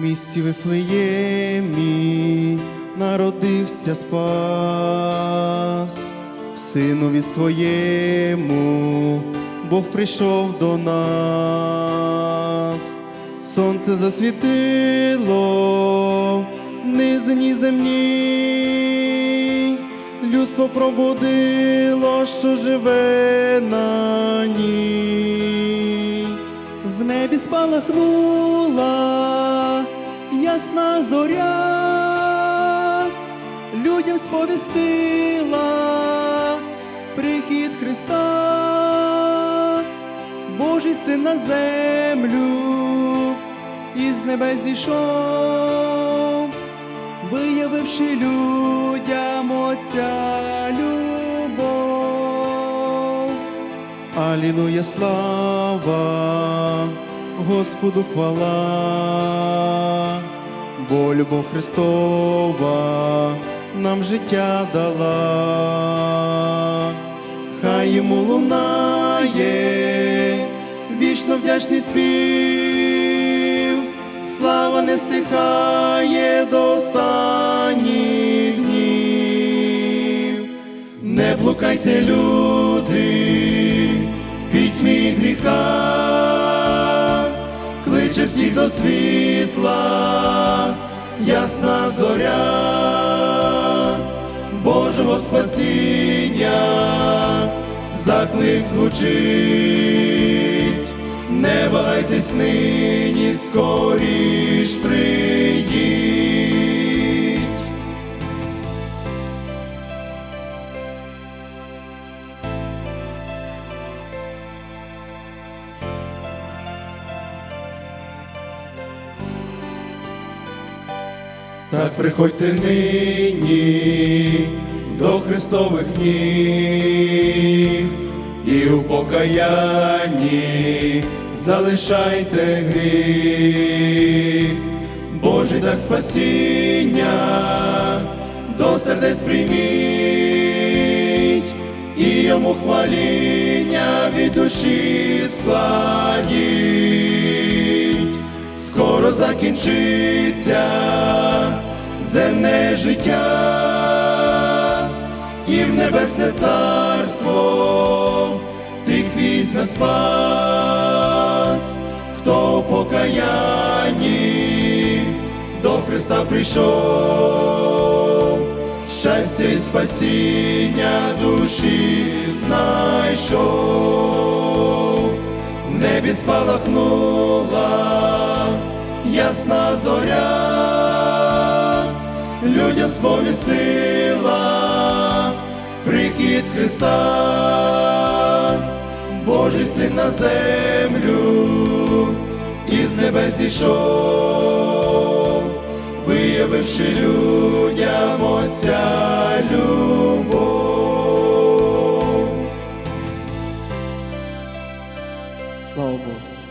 місті Вифлеємі народився спас, в синові своєму Бог прийшов до нас, сонце засвітило в низині земній, людство пробудило, що живе на ній. В небі спалахнула ясна зоря, людям сповістила прихід Христа, Божий син на землю із небес зійшов, виявивши людям Отця любов. Алілуя, слава, Господу хвала, бо любов Христова нам життя дала, хай йому лунає, вічно вдячний спів, слава не стихає до останніх днів. Не блукайте, люди, пітьмі гріха, всіх до світла, ясна зоря, Божого спасіння, заклик звучить, не вагайтесь нині, скоріш прийдіть. Так приходьте нині до Христових ніг. І у покаянні залишайте гріх, Божий дар спасіння до сердець прийміть. І йому хваління від душі складіть закінчиться земне життя, і в небесне царство тих візьме спас, хто в покаянні до Христа прийшов, щастя і спасіння душі знайшов. В небі спалахнула ясна зоря, людям сповістила прихід Христа, Божий син на землю із небес ішов, виявивши людям Отця любов. Слава Богу.